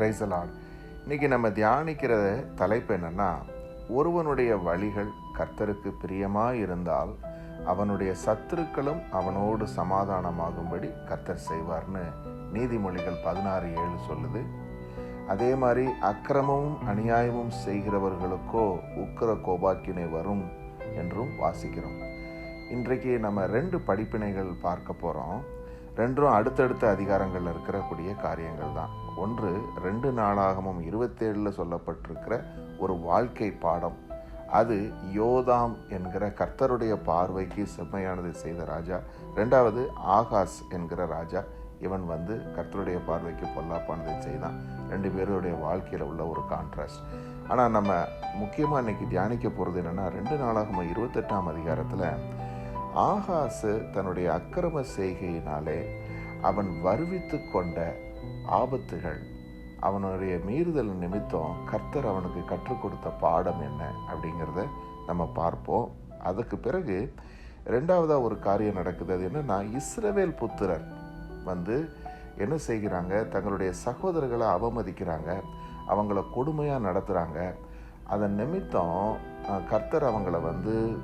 பிரைசலான் இன்றைக்கி நம்ம தியானிக்கிற தலைப்பு என்னென்னா ஒருவனுடைய வழிகள் கர்த்தருக்கு பிரியமாக இருந்தால் அவனுடைய சத்துருக்களும் அவனோடு சமாதானமாகும்படி கர்த்தர் செய்வார்னு நீதிமொழிகள் பதினாறு ஏழு சொல்லுது. அதே மாதிரி அக்கிரமமும் அநியாயமும் செய்கிறவர்களுக்கோ உக்கிர கோபாக்கினை வரும் என்றும் வாசிக்கிறோம். இன்றைக்கு நம்ம ரெண்டு படிப்பினைகள் பார்க்க போகிறோம் ரெண்டும் அடுத்தடுத்த அதிகாரங்களில் இருக்கக்கூடிய காரியங்கள் தான். ஒன்று ரெண்டு நாளாகமும் இருபத்தேழில் சொல்லப்பட்டிருக்கிற ஒரு வாழ்க்கை பாடம். அது யோதாம் என்கிற கர்த்தருடைய பார்வைக்கு செம்மையானதை செய்த ராஜா. ரெண்டாவது ஆகாஸ் என்கிற ராஜா. இவன் வந்து கர்த்தருடைய பார்வைக்கு பொல்லாப்பானதை செய்தான். ரெண்டு பேருடைய வாழ்க்கையில் உள்ள ஒரு கான்ட்ராஸ்ட் ஆனால் நம்ம முக்கியமாக இன்னைக்கு தியானிக்க போகிறது என்னென்னா ரெண்டு நாளாகம இருபத்தெட்டாம் அதிகாரத்தில் ஆகாசு தன்னுடைய அக்கிரம செய்கையினாலே அவன் வருவித்து கொண்ட ஆபத்துகள் அவனுடைய மீறுதல் நிமித்தம் கர்த்தர் அவனுக்கு கற்றுக் கொடுத்த பாடம் என்ன அப்படிங்கிறத நம்ம பார்ப்போம். அதுக்கு பிறகு ரெண்டாவதாக ஒரு காரியம் நடக்குது. அது என்னன்னா இஸ்ரவேல் புத்திரர் வந்து என்ன செய்கிறாங்க? தங்களுடைய சகோதரர்களை அவமதிக்கிறாங்க. அவங்கள கொடுமையாக நடத்துகிறாங்க அதன் நிமித்தம் கர்த்தர் அவங்கள வந்து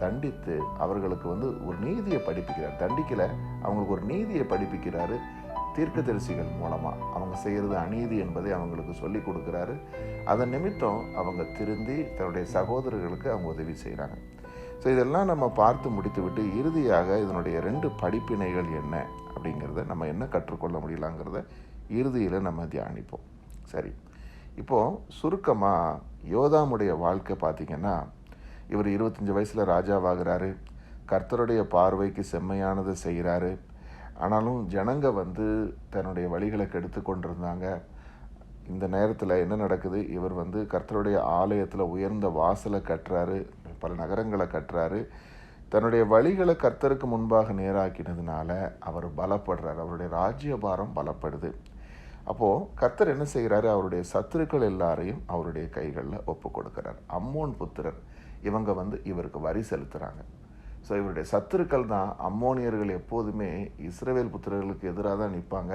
தண்டித்து அவர்களுக்கு வந்து ஒரு நீதியை படிப்பிக்கிறார். தண்டிக்கலை அவங்களுக்கு ஒரு நீதியை படிப்பிக்கிறாரு தீர்க்கதரிசிகள் மூலமாக அவங்க செய்கிறது அநீதி என்பதை அவங்களுக்கு சொல்லி கொடுக்குறாரு. அதன் நிமித்தம் அவங்க திருந்தி தன்னுடைய சகோதரர்களுக்கு அவங்க உதவி செய்கிறாங்க ஸோ இதெல்லாம் நம்ம பார்த்து முடித்துவிட்டு இறுதியாக இதனுடைய ரெண்டு படிப்பினைகள் என்ன அப்படிங்கிறத நம்ம என்ன கற்றுக்கொள்ள முடியலாங்கிறத இறுதியில் நம்ம தியானிப்போம். சரி. இப்போது சுருக்கமாக யோதாமுடைய வாழ்க்கை பார்த்திங்கன்னா இவர் இருபத்தஞ்சி வயசில் ராஜாவாகிறாரு. கர்த்தருடைய பார்வைக்கு செம்மையானதை செய்கிறாரு. ஆனாலும் ஜனங்க வந்து தன்னுடைய வழிகளை கெடுத்து கொண்டிருந்தாங்க. இந்த நேரத்தில் என்ன நடக்குது? இவர் வந்து கர்த்தருடைய ஆலயத்தில் உயர்ந்த வாசலை கட்டுறாரு. பல நகரங்களை கட்டுறாரு. தன்னுடைய வழிகளை கர்த்தருக்கு முன்பாக நேராக்கினதுனால அவர் பலப்படுறார். அவருடைய ராஜ்யபாரம் பலப்படுது. அப்போது கர்த்தர் என்ன செய்கிறாரு? அவருடைய சத்துருக்கள் எல்லாரையும் அவருடைய கைகளில் ஒப்பு கொடுக்குறார். அம்மோன் புத்திரர். இவங்க வந்து இவருக்கு வரி செலுத்துகிறாங்க ஸோ இவருடைய சத்துருக்கள் தான் அம்மோனியர்கள் எப்போதுமே இஸ்ரேவேல் புத்திரர்களுக்கு எதிராக தான் நிற்பாங்க.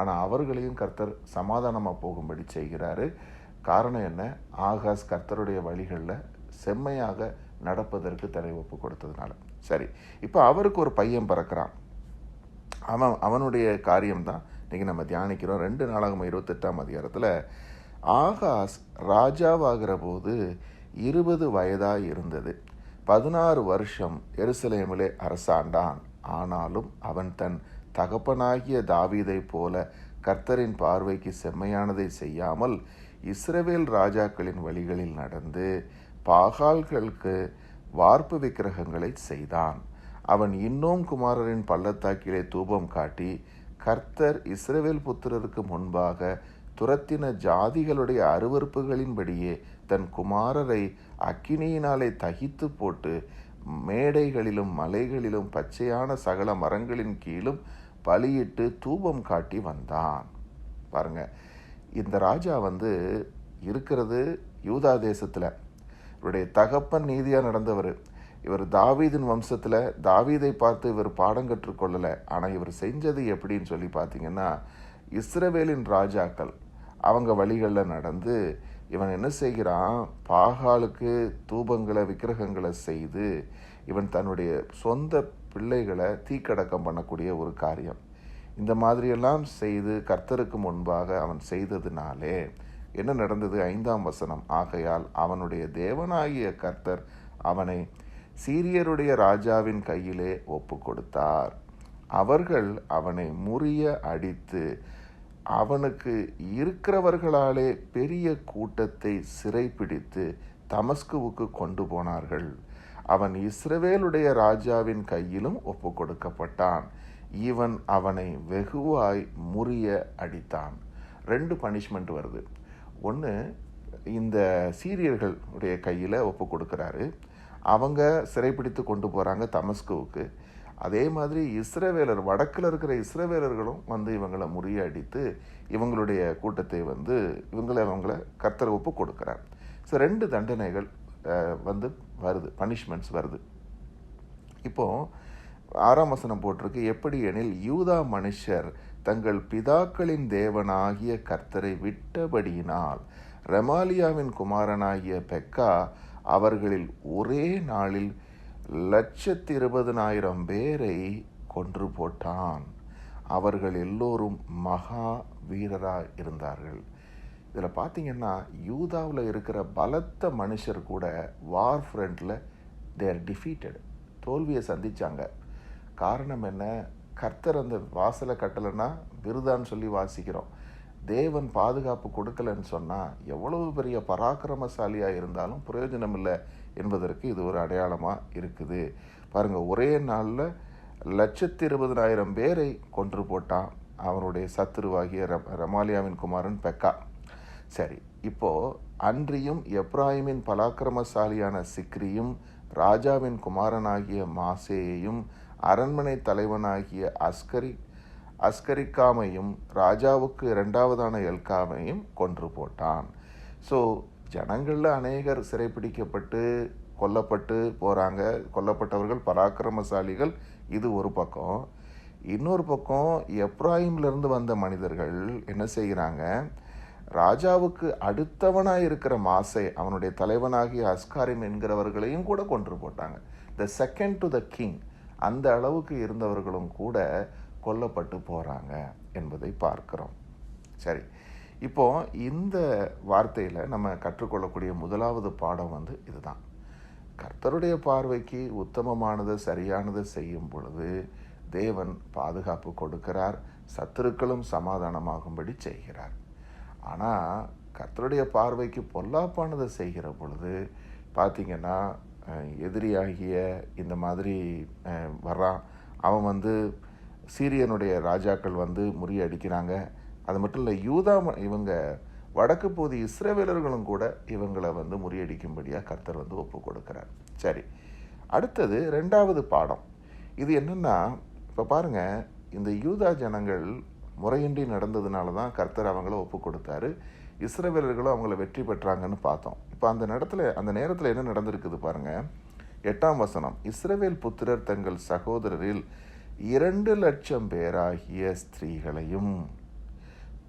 ஆனால் அவர்களையும் கர்த்தர் சமாதானமாக போகும்படி செய்கிறாரு. காரணம் என்ன? ஆகாஸ் கர்த்தருடைய வழிகளில் செம்மையாக நடப்பதற்கு தடை ஒப்பு கொடுத்ததுனால. சரி இப்போ அவருக்கு ஒரு பையன் பிறக்கிறான். அவன் அவனுடைய காரியம்தான் இன்றைக்கி நம்ம தியானிக்கிறோம். ரெண்டு நாளாகும் இருபத்தெட்டாம் அதிகாரத்தில் ஆகாஸ் ராஜாவாகிற போது இருபது வயதாக இருந்தது. பதினாறு வருஷம் எருசலேமிலே அரசாண்டான். ஆனாலும் அவன் தன் தகப்பனாகிய தாவீதைப் போல கர்த்தரின் பார்வைக்கு செம்மையானதை செய்யாமல் இஸ்ரவேல் ராஜாக்களின் வழிகளில் நடந்து பாகால்களுக்கு வார்ப்பு விக்கிரகங்களை செய்தான். அவன் இன்னும் குமாரரின் பள்ளத்தாக்கிலே தூபம் காட்டி கர்த்தர் இஸ்ரவேல் புத்திரருக்கு முன்பாக துரத்தின ஜாதிகளுடைய அருவறுப்புகளின்படியே தன் குமாரரை அக்கினியினாலே தகித்து போட்டு மேடைகளிலும் மலைகளிலும் பச்சையான சகல மரங்களின் கீழும் பலியிட்டு தூபம் காட்டி வந்தான். பாருங்க இந்த ராஜா வந்து இருக்கிறது யூதா தேசத்தில். இவருடைய தகப்பன் நீதியாக நடந்தவர். இவர் தாவீதின் வம்சத்தில் தாவீதை பார்த்து இவர் பாடம் கற்றுக்கொள்ளலை ஆனால் இவர் செஞ்சது எப்படின்னு சொல்லி பார்த்தீங்கன்னா இஸ்ரவேலின் ராஜாக்கள் அவங்க வழிகளில் நடந்து இவன் என்ன செய்கிறான்? பாகாலுக்கு தூபங்களை விக்கிரகங்களை செய்து இவன் தன்னுடைய சொந்த பிள்ளைகளை தீக்கடக்கம் பண்ணக்கூடிய ஒரு காரியம். இந்த மாதிரியெல்லாம் செய்து கர்த்தருக்கு முன்பாக அவன் செய்ததினாலே என்ன நடந்தது? ஐந்தாம் வசனம் ஆகையால் அவனுடைய தேவனாகிய கர்த்தர் அவனை சீரியருடைய ராஜாவின் கையிலே ஒப்பு கொடுத்தார். அவர்கள் அவனை முறிய அடித்து அவனுக்கு இருக்கிறவர்களாலே பெரிய கூட்டத்தை சிறைப்பிடித்து தமஸ்குவுக்கு கொண்டு போனார்கள். அவன் இஸ்ரவேலுடைய ராஜாவின் கையிலும் ஒப்பு கொடுக்கப்பட்டான். இவன் அவனை வெகுவாய் முறிய அடித்தான். ரெண்டு பனிஷ்மெண்ட் வருது. ஒன்று இந்த சீரியர்களுடைய கையில் ஒப்பு கொடுக்குறாரு. அவங்க சிறைப்பிடித்து கொண்டு போகிறாங்க தமஸ்குவுக்கு. அதே மாதிரி இஸ்ரவேலர் வடக்கில் இருக்கிற இஸ்ரவேலர்களும் வந்து இவங்களை முறியடித்து இவங்களுடைய கூட்டத்தை வந்து இவங்களை அவங்கள கர்த்தர் ஒப்பு கொடுக்குறார். ஸோ ரெண்டு தண்டனைகள் வந்து வருது பனிஷ்மெண்ட்ஸ் வருது. இப்போ ஆறாம் வசனம் போட்டிருக்கு எப்படி எனில் யூதா மனுஷர் தங்கள் பிதாக்களின் தேவனாகிய கர்த்தரை விட்டபடியினால் ரெமாலியாவின் குமாரனாகிய பெக்கா அவர்களில் ஒரே நாளில் லட்சத்தி இருபதனாயிரம் பேரை கொன்று போட்டான். அவர்கள் எல்லோரும் மகா வீரராக இருந்தார்கள். இதில் பார்த்தீங்கன்னா யூதாவில் இருக்கிற பலத்த மனுஷர் கூட வார் ஃப்ரண்டில் தேர் டிஃபீட்டட் தோல்வியை சந்தித்தாங்க காரணம் என்ன? கர்த்தர் அந்த வாசலை கட்டலைன்னா விருதான்னு சொல்லி வாசிக்கிறோம். தேவன் பாதுகாப்பு கொடுக்கலன்னு சொன்னால் எவ்வளவு பெரிய பராக்கிரமசாலியாக இருந்தாலும் பிரயோஜனம் இல்லை என்பதற்கு இது ஒரு அடையாளமாக இருக்குது. பாருங்கள் ஒரே நாளில் லட்சத்தி இருபதனாயிரம் பேரை கொன்று போட்டான் அவனுடைய சத்துருவாகிய ரமாலியாவின் குமாரன் பெக்கா. சரி இப்போது அன்றியும் எப்ராஹிமின் பலாக்கிரமசாலியான சிக்ரியும் ராஜாவின் குமாரனாகிய மாசேயையும் அரண்மனை தலைவனாகிய அஸ்கரி அஸ்கரிக்காமையும் ராஜாவுக்கு இரண்டாவதான எல்காமையும் கொன்று போட்டான். ஸோ ஜனங்களில் அநேகர் சிறைப்பிடிக்கப்பட்டு கொல்லப்பட்டு போகிறாங்க கொல்லப்பட்டவர்கள் பராக்கிரமசாலிகள் இது ஒரு பக்கம். இன்னொரு பக்கம் எப்ராஹிம்லேருந்து வந்த மனிதர்கள் என்ன செய்கிறாங்க? ராஜாவுக்கு அடுத்தவனாக இருக்கிற மாசை அவனுடைய தலைவனாகிய அஸ்காரிம் என்கிறவர்களையும் கூட கொன்று போட்டாங்க. The second to the king அந்த அளவுக்கு இருந்தவர்களும் கூட கொல்லப்பட்டு போகிறாங்க என்பதை பார்க்கிறோம். சரி இப்போ இந்த வார்த்தையில் நம்ம கற்றுக்கொள்ளக்கூடிய முதலாவது பாடம் வந்து இதுதான். கர்த்தருடைய பார்வைக்கு உத்தமமானது சரியானது செய்யும் பொழுது தேவன் பாதுகாப்பு கொடுக்கிறார் சத்துருக்களும் சமாதானமாகும்படி செய்கிறார். ஆனால் கர்த்தருடைய பார்வைக்கு பொல்லாப்பானதை செய்கிற பொழுது பார்த்திங்கன்னா எதிரியாகிய இந்த மாதிரி வர்றான். அவன் வந்து சீரியனுடைய ராஜாக்கள் வந்து முறியடிக்கிறாங்க அது மட்டும் இல்லை யூதா இவங்க வடக்கு பகுதி இஸ்ரேவேலர்களும் கூட இவங்களை வந்து முறியடிக்கும்படியாக கர்த்தர் வந்து ஒப்பு கொடுக்குறார். சரி அடுத்தது ரெண்டாவது பாடம். இது என்னென்னா இப்போ பாருங்கள் இந்த யூதா ஜனங்கள் முறையின்றி நடந்ததுனால தான் கர்த்தர் அவங்கள ஒப்பு கொடுத்தாரு. இஸ்ரவேலர்களும் அவங்கள வெற்றி பெற்றாங்கன்னு பார்த்தோம். இப்போ அந்த நேரத்தில் அந்த நேரத்தில் என்ன நடந்திருக்குது பாருங்கள் எட்டாம் வசனம் இஸ்ரவேல் புத்திரர் தங்கள் சகோதரரில் இரண்டு லட்சம் பேராகிய ஸ்திரீகளையும்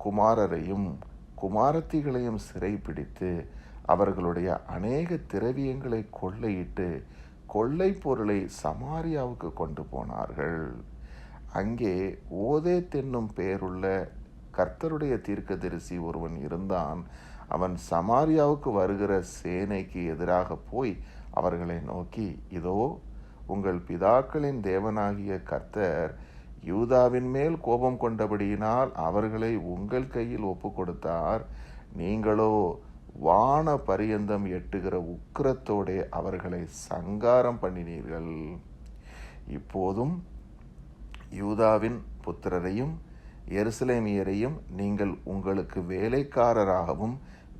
குமாரரையும் குமாரத்திகளையும் சிறைப்பிடித்து அவர்களுடைய அநேக திரவியங்களை கொள்ளையிட்டு கொள்ளை பொருளை சமாரியாவுக்கு கொண்டு போனார்கள். அங்கே ஓதே தென்னும் பேருள்ள கர்த்தருடைய தீர்க்கதரிசி ஒருவன் இருந்தான். அவன் சமாரியாவுக்கு வருகிற சேனைக்கு எதிராக போய் அவர்களை நோக்கி இதோ உங்கள் பிதாக்களின் தேவனாகிய கர்த்தர் யூதாவின் மேல் கோபம் கொண்டபடியினால் அவர்களை உங்கள் கையில் ஒப்பு கொடுத்தார் நீங்களோ வான பரியந்தம் எட்டுகிற உக்கிரத்தோடே அவர்களை சங்காரம் பண்ணினீர்கள். இப்போதும் யூதாவின் புத்திரரையும் எருசலேமியரையும் நீங்கள் உங்களுக்கு வேலைக்காரராகவும்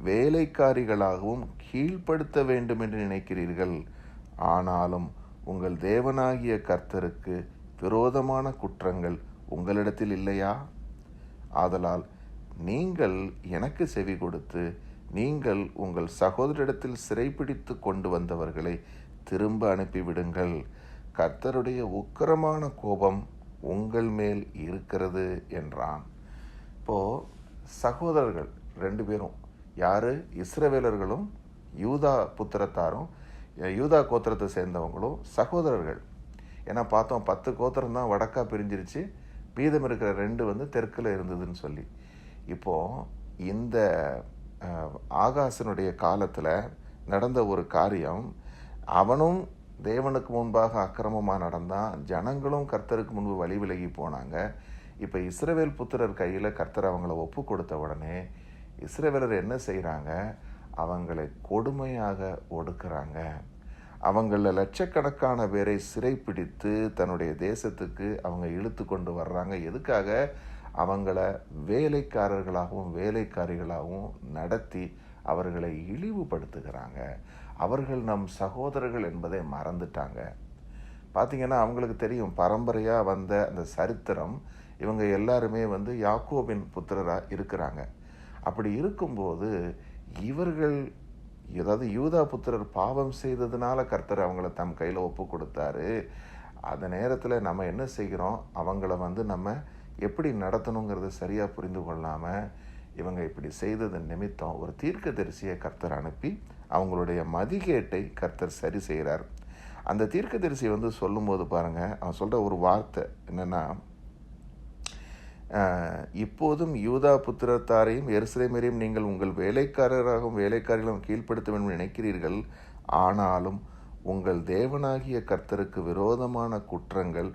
வேலைக்காரிகளாகவும் கீழ்ப்படுத்த வேண்டும் என்று நினைக்கிறீர்கள். ஆனாலும் உங்கள் தேவனாகிய கர்த்தருக்கு விரோதமான குற்றங்கள் உங்களிடத்தில் இல்லையா? ஆதலால் நீங்கள் எனக்கு செவி கொடுத்து நீங்கள் உங்கள் சகோதரிடத்தில் சிறைப்பிடித்து கொண்டு வந்தவர்களை திரும்ப அனுப்பிவிடுங்கள். கர்த்தருடைய உக்கிரமான கோபம் உங்கள் மேல் இருக்கிறது என்றான். இப்போது சகோதரர்கள் ரெண்டு பேரும் யார்? இஸ்ரவேலர்களும் யூதா புத்திரத்தாரும் யூதா கோத்திரத்தை சேர்ந்தவங்களும் சகோதரர்கள். ஏன்னா பார்த்தோம் பத்து கோத்திரம் தான் வடக்கா பிரிஞ்சிருச்சு. மீதம் இருக்கிற ரெண்டு வந்து தெற்கில் இருந்ததுன்னு சொல்லி. இப்போது இந்த ஆகாசனுடைய காலத்தில் நடந்த ஒரு காரியம் அவனும் தேவனுக்கு முன்பாக அக்கிரமமாக நடந்தான். ஜனங்களும் கர்த்தருக்கு முன்பு வழி விலகி போனாங்க. இப்போ இஸ்ரவேல் புத்திரர் கையில் கர்த்தர் அவங்கள ஒப்பு கொடுத்த உடனே இஸ்ரவேலர் என்ன செய்கிறாங்க அவங்களை கொடுமையாக ஒடுக்குறாங்க. அவங்களில் லட்சக்கணக்கான பேரை சிறைப்பிடித்து தன்னுடைய தேசத்துக்கு அவங்க இழுத்து கொண்டு வர்றாங்க. எதுக்காக? அவங்கள வேலைக்காரர்களாகவும் வேலைக்காரிகளாகவும் நடத்தி அவர்களை இழிவுபடுத்துகிறாங்க. அவர்கள் நம் சகோதரர்கள் என்பதை மறந்துட்டாங்க. பார்த்திங்கன்னா அவங்களுக்கு தெரியும் பரம்பரையாக வந்த அந்த சரித்திரம் இவங்க எல்லாருமே வந்து யாக்கோபின் புத்திரராக இருக்கிறாங்க. அப்படி இருக்கும்போது இவர்கள் ஏதாவது யூதா புத்திரர் பாவம் செய்ததுனால கர்த்தர் அவங்கள தம் கையில் ஒப்பு கொடுத்தாரு அந்த நேரத்தில் நம்ம என்ன செய்கிறோம்? அவங்கள வந்து நம்ம எப்படி நடத்தணுங்கிறத சரியாக புரிந்து கொள்ளாமல் இவங்க இப்படி செய்தது நிமித்தம் ஒரு தீர்க்க தரிசியை கர்த்தர் அனுப்பி அவங்களுடைய மதிகேட்டை கர்த்தர் சரி செய்கிறார் அந்த தீர்க்கதரிசி வந்து சொல்லும்போது பாருங்கள் அவன் சொல்கிற ஒரு வார்த்தை என்னென்னா இப்போதும் யூதா புத்திரத்தாரையும் எருசலேமரையும் நீங்கள் உங்கள் வேலைக்காரராகவும் வேலைக்காரர்களும் கீழ்ப்படுத்த வேண்டும் நினைக்கிறீர்கள். ஆனாலும் உங்கள் தேவனாகிய கர்த்தருக்கு விரோதமான குற்றங்கள்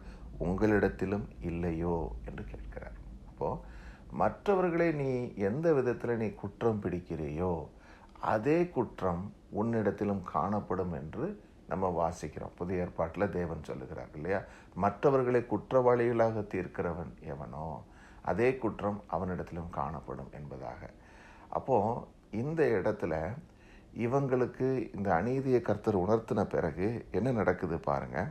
உங்களிடத்திலும் இல்லையோ என்று கேட்கிறார். அப்போது மற்றவர்களை நீ எந்த விதத்தில் நீ குற்றம் பிடிக்கிறையோ அதே குற்றம் உன்னிடத்திலும் காணப்படும் என்று நம்ம வாசிக்கிறோம். புதிய ஏற்பாட்டில் தேவன் சொல்லுகிறார் இல்லையா? மற்றவர்களை குற்றவாளிகளாக தீர்க்கிறவன் எவனோ அதே குற்றம் அவனிடத்திலும் காணப்படும் என்பதாக. அப்போது இந்த இடத்துல இவங்களுக்கு இந்த அநீதியை கர்த்தர் உணர்த்தின பிறகு என்ன நடக்குது பாருங்கள்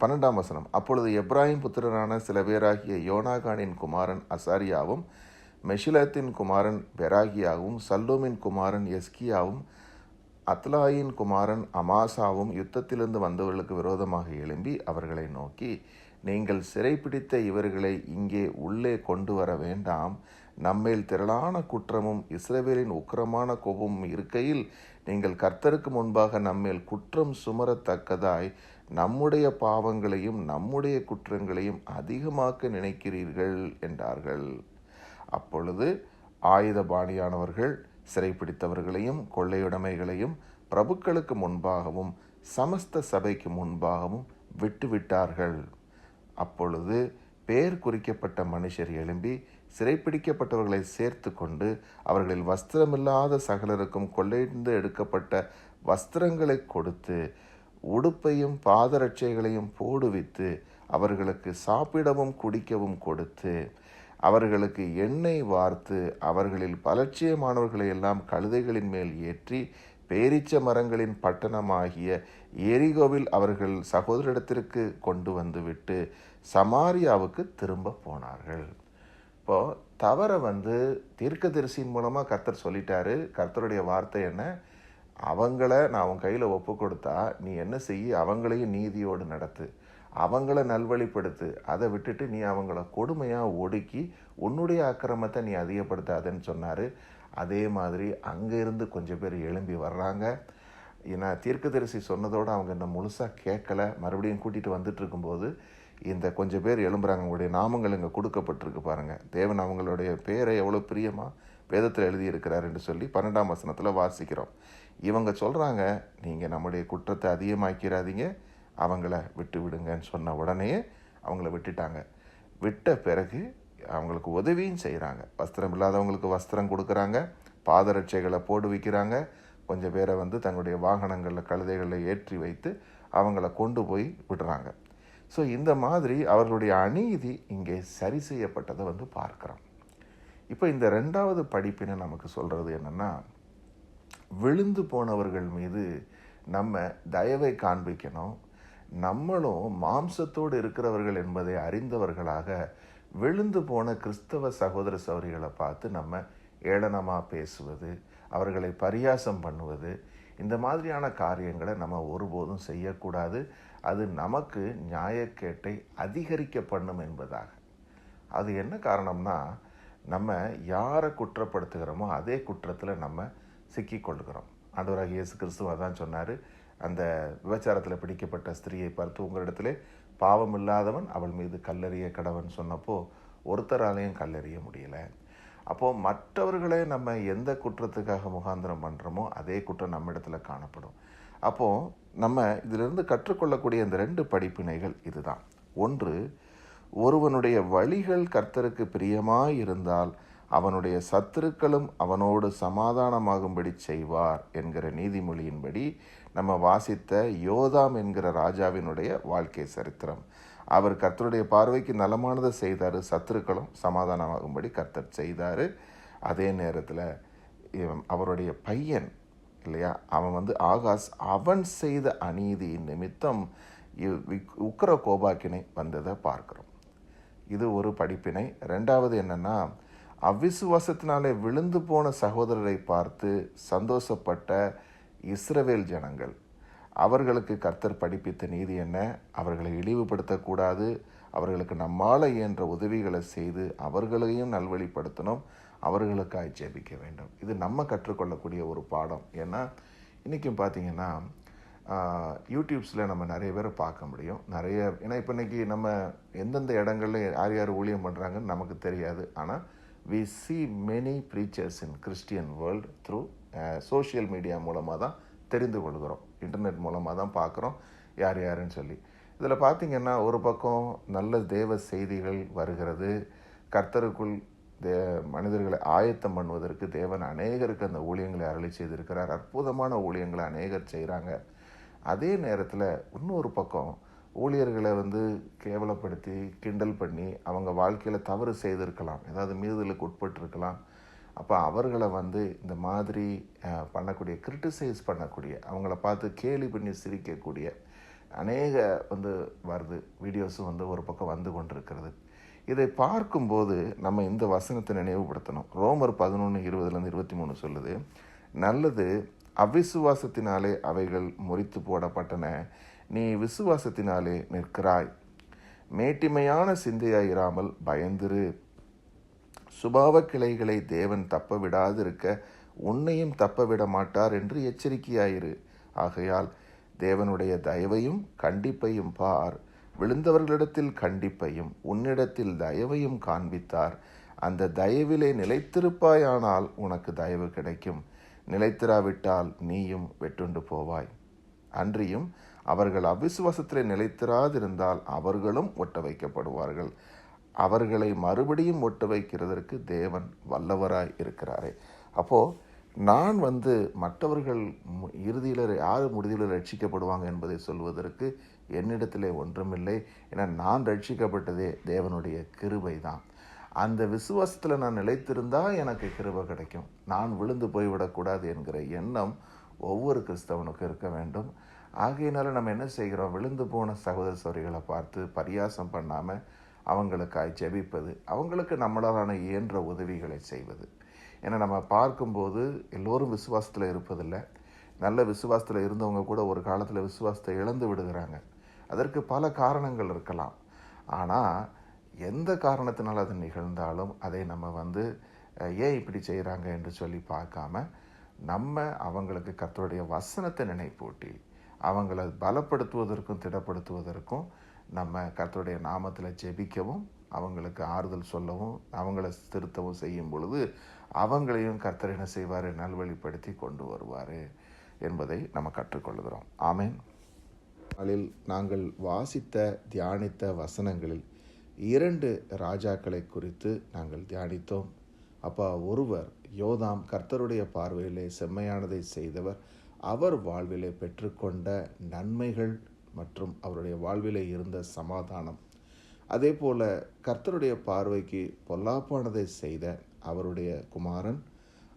பன்னெண்டாம் வசனம். அப்பொழுது எப்ராஹிம் புத்திரரான சில பேராகிய யோனாகானின் குமாரன் அசாரியாவும் மெஷிலத்தின் குமாரன் பெராகியாவும் சல்லூமின் குமாரன் எஸ்கியாவும் அத்லாயின் குமாரன் அமாசாவும் யுத்தத்திலிருந்து வந்தவர்களுக்கு விரோதமாக எழும்பி அவர்களை நோக்கி நீங்கள் சிறைப்பிடித்த இவர்களை இங்கே உள்ளே கொண்டு வர வேண்டாம். நம்மேல் திரளான குற்றமும் இஸ்ரவேலின் உக்கிரமான கோபமும் இருக்கையில் நீங்கள் கர்த்தருக்கு முன்பாக நம்மேல் குற்றம் சுமரத்தக்கதாய் நம்முடைய பாவங்களையும் நம்முடைய குற்றங்களையும் அதிகமாக்க நினைக்கிறீர்கள் என்றார்கள். அப்பொழுது ஆயுதபாணியானவர்கள் சிறைப்பிடித்தவர்களையும் கொள்ளையுடைமைகளையும் பிரபுக்களுக்கு முன்பாகவும் சமஸ்த சபைக்கு முன்பாகவும் விட்டுவிட்டார்கள். அப்பொழுது பெயர் குறிக்கப்பட்ட மனுஷர் எழும்பி சிறைப்பிடிக்கப்பட்டவர்களை சேர்த்து கொண்டு அவர்களில் வஸ்திரமில்லாத சகலருக்கும் கொள்ளைந்து எடுக்கப்பட்ட வஸ்திரங்களை கொடுத்து உடுப்பையும் பாதரட்சைகளையும் போடுவித்து அவர்களுக்கு சாப்பிடவும் குடிக்கவும் கொடுத்து அவர்களுக்கு எண்ணெய் வார்த்து அவர்களில் பலட்சியமானவர்களை எல்லாம் கழுதைகளின் மேல் ஏற்றி பேரிச்ச மரங்களின் பட்டணமாகிய எரிகோவில் அவர்கள் சகோதரிடத்திற்கு கொண்டு வந்துவிட்டு சமாரியாவுக்கு திரும்ப போனார்கள். இப்போது தவறை வந்து தீர்க்கதரிசியின் மூலமாக கர்த்தர் சொல்லிட்டாரு. கர்த்தருடைய வார்த்தை என்ன? அவங்கள நான் உன் கையில் ஒப்பு கொடுத்தா நீ என்ன செய்ய? அவங்களையும் நீதியோடு நடத்து. அவங்கள நல்வழிப்படுத்து அதை விட்டுட்டு நீ அவங்கள கொடுமையாக ஒடுக்கி உன்னுடைய அக்கிரமத்தை நீ அதிகப்படுத்தாதன்னு சொன்னார். அதே மாதிரி அங்கேருந்து கொஞ்சம் பேர் எழும்பி வர்றாங்க. ஏன்னா தீர்க்கதரிசி சொன்னதோடு அவங்க என்ன முழுசாக கேட்கல. மறுபடியும் கூட்டிகிட்டு வந்துட்டு இருக்கும்போது இந்த கொஞ்சம் பேர் எழும்புறாங்க. அவங்களுடைய நாமங்கள் இங்கே கொடுக்கப்பட்டிருக்கு பாருங்கள் தேவன் அவங்களுடைய பேரை எவ்வளோ பிரியமாக வேதத்தில் எழுதியிருக்கிறார் என்று சொல்லி பன்னெண்டாம் வசனத்தில் வாசிக்கிறோம். இவங்க சொல்கிறாங்க நீங்கள் நம்முடைய குற்றத்தை அதிகமாக்கிறாதீங்க. அவங்கள விட்டு விடுங்கன்னு சொன்ன உடனே அவங்கள விட்டுட்டாங்க. விட்ட பிறகு அவங்களுக்கு உதவியும் செய்கிறாங்க வஸ்திரம் இல்லாதவங்களுக்கு வஸ்திரம் கொடுக்குறாங்க. பாதரட்சைகளை போடு வைக்கிறாங்க. கொஞ்சம் பேரை வந்து தங்களுடைய வாகனங்களில் கழுதைகளில் ஏற்றி வைத்து அவங்கள கொண்டு போய் விடுறாங்க. ஸோ இந்த மாதிரி அவர்களுடைய அநீதி இங்கே சரி செய்யப்பட்டதை வந்து பார்க்குறோம். இப்போ இந்த ரெண்டாவது படிப்பினை நமக்கு சொல்கிறது என்னென்னா விழுந்து போனவர்கள் மீது நம்ம தயவை காண்பிக்கணும். நம்மளும் மாம்சத்தோடு இருக்கிறவர்கள் என்பதை அறிந்தவர்களாக விழுந்து போன கிறிஸ்தவ சகோதர சௌரிகளை பார்த்து நம்ம ஏளனமாக பேசுவது அவர்களை பரியாசம் பண்ணுவது இந்த மாதிரியான காரியங்களை நம்ம ஒருபோதும் செய்யக்கூடாது. அது நமக்கு நியாயக்கேட்டை அதிகரிக்க பண்ணும் என்பதாக. அது என்ன காரணம்னா நம்ம யாரை குற்றப்படுத்துகிறோமோ அதே குற்றத்தில் நம்ம சிக்கிக்கொள்கிறோம் ஆண்டவராக இயேசு கிறிஸ்துவ தான் சொன்னார் அந்த விபச்சாரத்தில் பிடிக்கப்பட்ட ஸ்திரீயை பார்த்து உங்களிடத்திலே பாவம் இல்லாதவன் அவள் மீது கல்லறிய கடவன் சொன்னப்போ ஒருத்தராலையும் கல்லறிய முடியலை. அப்போது மற்றவர்களை நம்ம எந்த குற்றத்துக்காக முகாந்திரம் பண்ணுறோமோ அதே குற்றம் நம்ம இடத்துல காணப்படும். அப்போது நம்ம இதிலிருந்து கற்றுக்கொள்ளக்கூடிய இந்த ரெண்டு படிப்பினைகள் இதுதான். ஒன்று ஒருவனுடைய வழிகள் கர்த்தருக்கு பிரியமாய் இருந்தால் அவனுடைய சத்துருக்களும் அவனோடு சமாதானமாகும்படி செய்வார் என்கிற நீதிமொழியின்படி நம்ம வாசித்த யோதாம் என்கிற ராஜாவினுடைய வாழ்க்கை சரித்திரம். அவர் கர்த்தருடைய பார்வைக்கு நலமானதை செய்தார் சத்துருக்களும் சமாதானமாகும்படி கர்த்தர் செய்தார். அதே நேரத்தில் அவருடைய பையன் இல்லையா? அவன் வந்து ஆகாஷ் அவன் செய்த அநீதியின் நிமித்தம் உக்கர கோபாக்கினை வந்ததை பார்க்குறோம். இது ஒரு படிப்பினை. ரெண்டாவது என்னென்னா அவ்விசுவாசத்தினாலே விழுந்து போன சகோதரரை பார்த்து சந்தோஷப்பட்ட இஸ்ரவேல் ஜனங்கள். அவர்களுக்கு கர்த்தர் படிப்பித்த நீதி என்ன? அவர்களை இழிவுபடுத்தக்கூடாது. அவர்களுக்கு நம்மால் இயன்ற உதவிகளை செய்து அவர்களையும் நல்வழிப்படுத்தணும். அவர்களுக்காக ஜெபிக்க வேண்டும். இது நம்ம கற்றுக்கொள்ளக்கூடிய ஒரு பாடம். ஏன்னா இன்றைக்கும் பார்த்தீங்கன்னா யூடியூப்ஸில் நம்ம நிறைய பேரை பார்க்க முடியும். நிறைய ஏன்னா இப்போ இன்றைக்கி நம்ம எந்தெந்த இடங்கள்ல யார் யார் ஊழியம் பண்ணுறாங்கன்னு நமக்கு தெரியாது. ஆனால் we see many preachers in Christian world through social media மூலமாக தான் தெரிந்து கொள்கிறோம். இன்டர்நெட் மூலமாக தான் பார்க்குறோம். யார் யாருன்னு சொல்லி. இதில் பார்த்திங்கன்னா ஒரு பக்கம் நல்ல தேவ செய்திகள் வருகிறது. கர்த்தருக்குள் தே மனிதர்களை ஆயத்தம் பண்ணுவதற்கு தேவன் அநேகருக்கு அந்த ஊழியங்களை அருளி செய்திருக்கிறார். அற்புதமான ஊழியங்களை அநேகர் செய்கிறாங்க. அதே நேரத்தில் இன்னொரு பக்கம் ஊழியர்களை வந்து கேவலப்படுத்தி கிண்டல் பண்ணி அவங்க வாழ்க்கையில் தவறு செய்திருக்கலாம். ஏதாவது மீறுதலுக்கு உட்பட்டிருக்கலாம். அப்போ அவர்களை வந்து இந்த மாதிரி பண்ணக்கூடிய கிரிட்டிசைஸ் பண்ணக்கூடிய அவங்கள பார்த்து கேலி பண்ணி சிரிக்கக்கூடிய அநேக வந்து வருது வீடியோஸும் வந்து ஒரு பக்கம் வந்து கொண்டிருக்கிறது. இதை பார்க்கும்போது நம்ம இந்த வசனத்தை நினைவுபடுத்தணும். ரோமர் பதினொன்று இருபதுலேருந்து இருபத்தி மூணு சொல்லுது நல்லது அவிசுவாசத்தினாலே அவைகள் முறித்து போடப்பட்டன. நீ விசுவாசத்தினாலே நிற்கிறாய். மேட்டிமையான சிந்தையாயிராமல் பயந்திரு. சுபாவ கிளைகளை தேவன் தப்ப விடாதிருக்க உன்னையும் தப்ப விட மாட்டார் என்று எச்சரிக்கையாயிரு. ஆகையால் தேவனுடைய தயவையும் கண்டிப்பையும் பார். விழுந்தவர்களிடத்தில் கண்டிப்பையும் உன்னிடத்தில் தயவையும் காண்பித்தார். அந்த தயவிலே நிலைத்திருப்பாயானால் உனக்கு தயவு கிடைக்கும். நிலைத்திராவிட்டால் நீயும் வெட்டுண்டு போவாய். அன்றியும் அவர்கள் அவிசுவாசத்திலே நிலைத்திராதிருந்தால் அவர்களும் ஒட்ட வைக்கப்படுவார்கள் அவர்களை மறுபடியும் ஒட்டு வைக்கிறதற்கு தேவன் வல்லவராய் இருக்கிறாரே. அப்போது நான் வந்து மற்றவர்கள் இறுதியில் யார் முடிதியில் ரட்சிக்கப்படுவாங்க என்பதை சொல்வதற்கு என்னிடத்திலே ஒன்றுமில்லை. ஏன்னா நான் ரட்சிக்கப்பட்டதே தேவனுடைய கிருபை தான் அந்த விசுவாசத்தில் நான் நிலைத்திருந்தால் எனக்கு கிருபை கிடைக்கும். நான் விழுந்து போய்விடக்கூடாது என்கிற எண்ணம் ஒவ்வொரு கிறிஸ்தவனுக்கும் இருக்க வேண்டும். ஆகையினால நம்ம என்ன செய்கிறோம்? விழுந்து போன சகோதர சோரிகளை பார்த்து பரியாசம் பண்ணாமல் அவங்களுக்காய் ஜெபிப்பது அவங்களுக்கு நம்மளாலான இயன்ற உதவிகளை செய்வது. ஏன்னா நம்ம பார்க்கும்போது எல்லோரும் விசுவாசத்தில் இருப்பதில்லை. நல்ல விசுவாசத்தில் இருந்தவங்க கூட ஒரு காலத்தில் விசுவாசத்தை இழந்து விடுகிறாங்க. அதற்கு பல காரணங்கள் இருக்கலாம். ஆனால் எந்த காரணத்தினால் அது நிகழ்ந்தாலும் அதை நம்ம வந்து ஏன் இப்படி செய்கிறாங்க என்று சொல்லி பார்க்காம நம்ம அவங்களுக்கு கத்தருடைய வசனத்தை நினைப்பூட்டி அவங்கள பலப்படுத்துவதற்கும் திடப்படுத்துவதற்கும் நம்ம கர்த்தருடைய நாமத்தில் ஜெபிக்கவும் அவங்களுக்கு ஆறுதல் சொல்லவும் அவங்கள திருத்தவும் செய்யும் பொழுது அவங்களையும் கர்த்தர் என்ன செய்வார்? நல்வழிப்படுத்தி கொண்டு வருவார் என்பதை நம்ம கற்றுக்கொள்கிறோம். ஆமேன். அதில் நாங்கள் வாசித்த தியானித்த வசனங்களில் இரண்டு ராஜாக்களை குறித்து நாங்கள் தியானித்தோம். அப்பா ஒருவர் யோதாம் கர்த்தருடைய பார்வையிலே செம்மையானதை செய்தவர் அவர் வாழ்விலே பெற்றுக்கொண்ட நன்மைகள் மற்றும் அவருடைய வாழ்விலே இருந்த சமாதானம். அதே போல கர்த்தருடைய பார்வைக்கு பொல்லாப்பானதை செய்த அவருடைய குமாரன்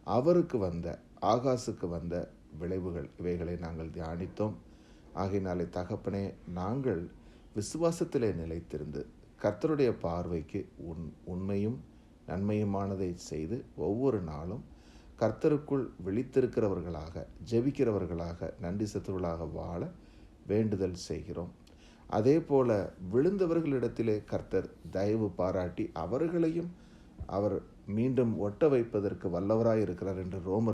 அவருக்கு வந்த ஆகாசுக்கு வந்த விளைவுகள் இவைகளை நாங்கள் தியானித்தோம். ஆகையினாலே தகப்பனே நாங்கள் விசுவாசத்திலே நிலைத்திருந்து கர்த்தருடைய பார்வைக்கு உன் உண்மையும் நன்மையுமானதை செய்து ஒவ்வொரு நாளும் கர்த்தருக்குள் விழித்திருக்கிறவர்களாக ஜெபிக்கிறவர்களாக நன்றி சத்துருளாக வாழ வேண்டுதல் செய்கிறோம். அதே போல விழுந்தவர்களிடத்திலே கர்த்தர் தயவு பாராட்டி அவர்களையும் அவர் மீண்டும் ஒட்ட வைப்பதற்கு வல்லவராய் இருக்கிறார் என்று ரோமர்